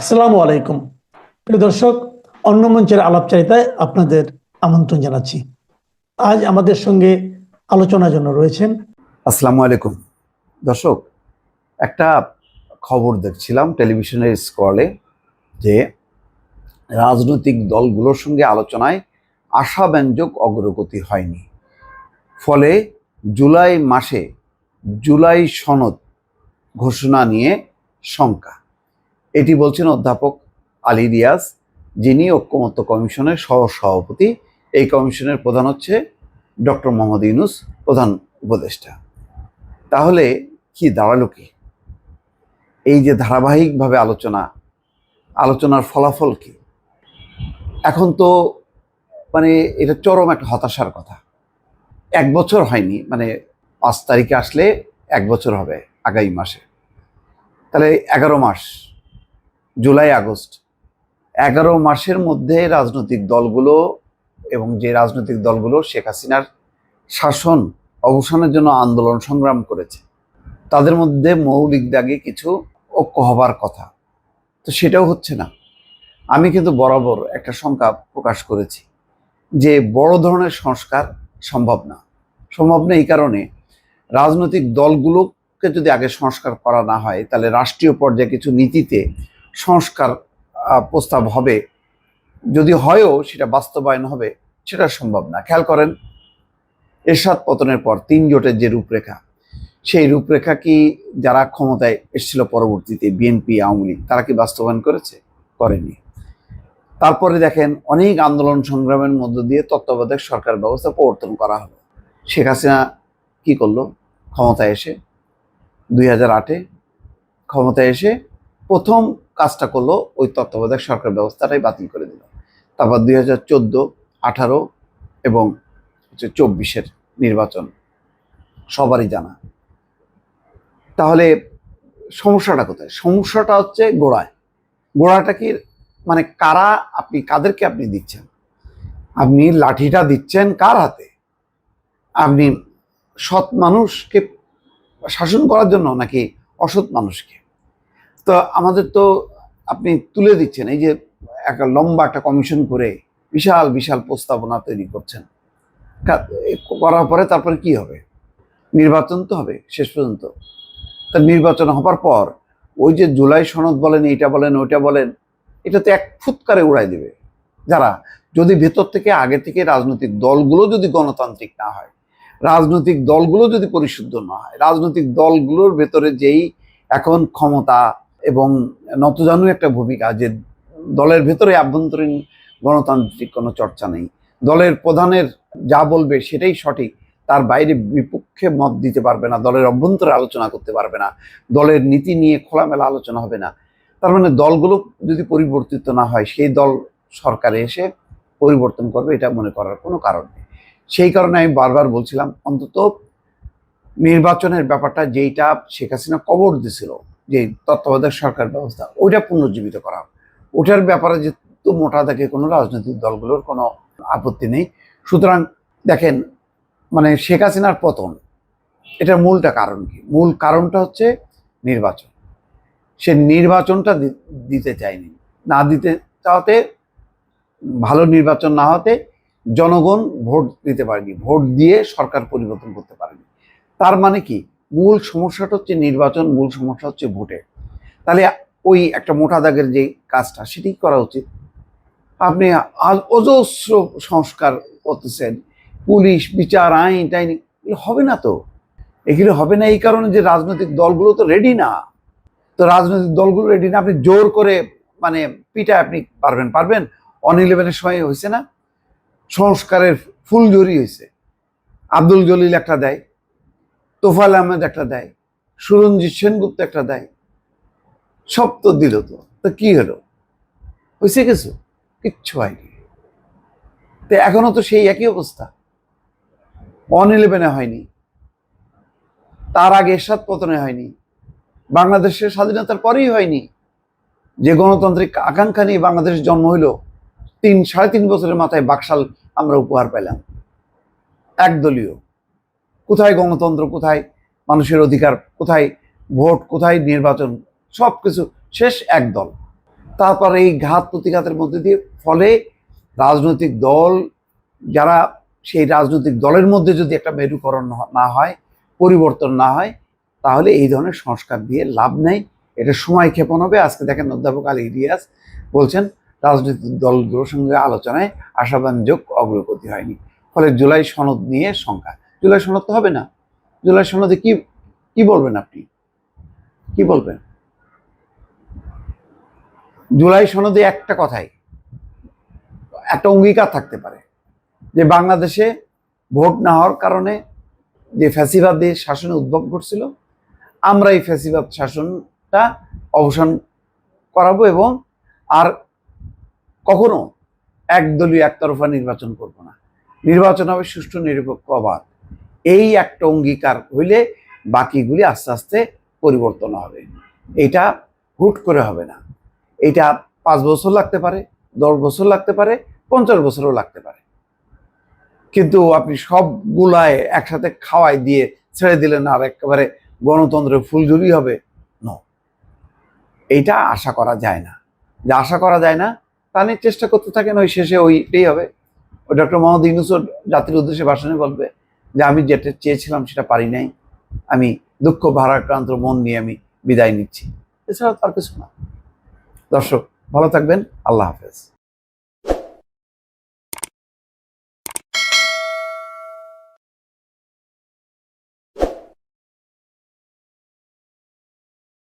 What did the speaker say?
আসসালামু আলাইকুম। প্রিয় দর্শক, অন্য মঞ্চের আলাপচারিতায় আপনাদের আমন্ত্রণ জানাচ্ছি। আজ আমাদের সঙ্গে আলোচনার জন্য রয়েছেন আসসালামু আলাইকুম। দর্শক, একটা খবর দেখছিলাম টেলিভিশনের স্ক্রলে যে রাজনৈতিক দলগুলোর সঙ্গে আলোচনায় আশাব্যঞ্জক অগ্রগতি হয়নি। ফলে জুলাই মাসে জুলাই সনদ ঘোষণা নিয়ে শঙ্কা। এটি বলছেন অধ্যাপক আলী রিয়াজ, যিনি ঐক্যমত্য কমিশনের সহ সভাপতি এই কমিশনের প্রধান হচ্ছে ডক্টর মোহাম্মদ ইউনুস, প্রধান উপদেষ্টা। তাহলে কি দাঁড়াল কি? এই যে ধারাবাহিকভাবে আলোচনা, আলোচনার ফলাফল কি? এখন তো মানে এটা চরম একটা হতাশার কথা। এক বছর হয়নি মানে পাঁচ তারিখে আসলে এক বছর হবে, আগামী মাসে। তাহলে এগারো মাস জুলাই, আগস্ট। এগারো মাসের মধ্যে রাজনৈতিক দলগুলো এবং যে রাজনৈতিক দলগুলো শেখ হাসিনার শাসন অবসানের জন্য আন্দোলন সংগ্রাম করেছে, তাদের মধ্যে মৌলিক দাগে কিছু ঐক্য হবার কথা। তো সেটাও হচ্ছে না। আমি কিন্তু বরাবর একটা শঙ্কা প্রকাশ করেছি যে বড় ধরনের সংস্কার সম্ভব না। সম্ভব না এই কারণে রাজনৈতিক দলগুলোকে যদি আগে সংস্কার করা না হয়, তাহলে রাষ্ট্রীয় পর্যায়ে কিছু নীতিতে সংস্কার প্রস্তাব হবে। যদি হয়ও সেটা বাস্তবায়ন হবে, সেটা সম্ভব না। খেয়াল করেন, এরশাদ পতনের পর তিন জোটের যে রূপরেখা, সেই রূপরেখা কি যারা ক্ষমতায় এসেছিল পরবর্তীতে বিএনপি আওয়ামী লীগ, তারা কি বাস্তবায়ন করেছে? করেনি। তারপরে দেখেন, অনেক আন্দোলন সংগ্রামের মধ্য দিয়ে তত্ত্বাবধায়ক সরকার ব্যবস্থা প্রবর্তন করা হলো। শেখ হাসিনা কি করল? ক্ষমতায় এসে দুই হাজার আটে ক্ষমতায় এসে প্রথম কাজটা করল ওই তত্ত্বাবধায়ক সরকার ব্যবস্থাটাই বাতিল করে দিল। তারপর দুই হাজার চোদ্দ, আঠারো এবং হচ্ছে চব্বিশের নির্বাচন সবারই জানা। তাহলে সমস্যাটা কোথায়? সমস্যাটা হচ্ছে গোড়ায়। গোড়াটা কি মানে কারা আপনি, কাদেরকে আপনি দিচ্ছেন? আপনি লাঠিটা দিচ্ছেন কার হাতে? আপনি সৎ মানুষকে শাসন করার জন্য নাকি অসৎ মানুষকে? তো আমাদের তো আপনি তুলে দিচ্ছেন, এই যে একটা লম্বা একটা কমিশন করে বিশাল বিশাল প্রস্তাবনা তৈরি করছেন। করার পরে তারপরে কি হবে? নির্বাচন তো হবে শেষ পর্যন্ত। তা নির্বাচন হবার পর ওই যে জুলাই সনদ বলেন, এইটা বলেন, ওইটা বলেন, এটা তো এক ফুৎকারে উড়াই দেবে। যারা, যদি ভেতর থেকে আগে থেকে রাজনৈতিক দলগুলো যদি গণতান্ত্রিক না হয়, রাজনৈতিক দলগুলো যদি পরিশুদ্ধ না হয়, রাজনৈতিক দলগুলোর ভেতরে যেই এখন ক্ষমতা এবং নতজানু একটা ভূমিকা যে দলের ভেতরে আভ্যন্তরীণ গণতান্ত্রিক কোনো চর্চা নেই। দলের প্রধানের যা বলবে সেটাই সঠিক, তার বাইরে বিপক্ষে মত দিতে পারবে না, দলের অভ্যন্তরে আলোচনা করতে পারবে না, দলের নীতি নিয়ে খোলামেলা আলোচনা হবে না। তার মানে দলগুলো যদি পরিবর্তিত না হয়, সেই দল সরকারে এসে পরিবর্তন করবে, এটা মনে করার কোনো কারণ নেই। সেই কারণে আমি বারবার বলছিলাম, অন্তত নির্বাচনের ব্যাপারটা যেইটা শেখ হাসিনা কবর দিছিল যে তত্ত্বাবধায়ক সরকার ব্যবস্থা, ওইটা পুনর্জীবিত করা ওটার ব্যাপারে যে তো মোটা দেখে কোনো রাজনৈতিক দলগুলোর কোনো আপত্তি নেই, সুতরাং দেখেন মানে শেখ হাসিনার পতন, এটার মূলটা কারণ কি? মূল কারণটা হচ্ছে নির্বাচন। সে নির্বাচনটা দিতে চায়নি। না দিতে চাওয়াতে, ভালো নির্বাচন না হতে জনগণ ভোট দিতে পারেনি। ভোট দিয়ে সরকার পরিবর্তন করতে পারেনি। তার মানে কি? মূল সমস্যাটা হচ্ছে নির্বাচন, মূল সমস্যা হচ্ছে ভোটে। তাহলে ওই একটা মোটা দাগের যে কাজটা সেটাই করা উচিত। আপনি অজস্র সংস্কার করতেছেন, পুলিশ, বিচার, আইন, টাইন, এগুলো হবে না তো? এগুলো হবে না এই কারণে যে রাজনৈতিক দলগুলো তো রেডি না। তো রাজনৈতিক দলগুলো রেডি না, আপনি জোর করে মানে পিঠা আপনি পারবেন পারবেন? অন ইলেভেনের সময় হয়েছে না? সংস্কারের ফুল জড়ি হয়েছে। আব্দুল জলিল একটা দেয় তোফাল আহমেদ একটা দেয় সুরঞ্জিৎ সেনগুপ্ত একটা দেয়। সব তো দিল তো তো কি হলো? হয়েছে কিছু? কিচ্ছু হয়নি। তো এখনও তো সেই একই অবস্থা। অন ইলেভেনে হয়নি। তার আগে এরশাদ পতনে হয়নি। বাংলাদেশের স্বাধীনতার পরেই হয়নি। যে গণতান্ত্রিক আকাঙ্ক্ষা নিয়ে বাংলাদেশ জন্ম হইল, তিন, সাড়ে তিন বছরের মাথায় বাকশাল আমরা উপহার পেলাম। একদলীয়। কোথায় গণতন্ত্র, কোথায় মানুষের অধিকার, কোথায় ভোট, কোথায় নির্বাচন সব কিছু শেষ এক দল। তারপর এই ঘাত প্রতিঘাতের মধ্যে দিয়ে ফলে রাজনৈতিক দল যারা সেই রাজনৈতিক দলের মধ্যে যদি একটা মেরুকরণ না হয়, পরিবর্তন না হয়, তাহলে এই ধরনের সংস্কার দিয়ে লাভ নেই। এটা সময় ক্ষেপণ হবে। আজকে দেখেন অধ্যাপক আলী ইলিয়াস বলছেন, রাজনৈতিক দলগুলোর সঙ্গে আলোচনায় আশাবাঞ্জক অগ্রগতি হয়নি। ফলে জুলাই সনদ নিয়ে শঙ্কা। জুলাই সনদ তো হবে না। জুলাই সনদে কি কি বলবেন আপনি? কি বলবেন? জুলাই সনদে একটা কথাই, একটা অঙ্গীকার থাকতে পারে যে বাংলাদেশে ভোট না হওয়ার কারণে যে ফ্যাসিবাদী শাসনে উদ্ভব ঘটছিল আমরা এই ফ্যাসিবাদ শাসনটা অবসান করাবো এবং আর কখনো একদলীয় একতরফা নির্বাচন করব না। নির্বাচন হবে সুষ্ঠু, নিরপেক্ষ, অবাধ। এই একটা অঙ্গীকার হইলে বাকিগুলি আস্তে আস্তে পরিবর্তন হবে। এটা হুট করে হবে না। এটা পাঁচ বছর লাগতে পারে, দশ বছর লাগতে পারে, পঞ্চাশ বছরও লাগতে পারে। কিন্তু আপনি সবগুলায় একসাথে খাওয়াই দিয়ে ছেড়ে দিলেন আর একেবারে গণতন্ত্রের ফুলঝুরি হবে ন এইটা আশা করা যায় না। যে আশা করা যায় না, তা নিয়ে চেষ্টা করতে থাকেন, ওই শেষে ওইটাই হবে। ডক্টর মোহাম্মদ ইউনুসর জাতির উদ্দেশ্যে ভাষণে বলবে যে আমি যেটা চেয়েছিলাম সেটা পারি নাই। আমি দুঃখ, ভারাক্রান্ত মন নিয়ে আমি বিদায় নিচ্ছি। এছাড়া তার কিছু না। দর্শক, ভালো থাকবেন। আল্লাহ হাফেজ।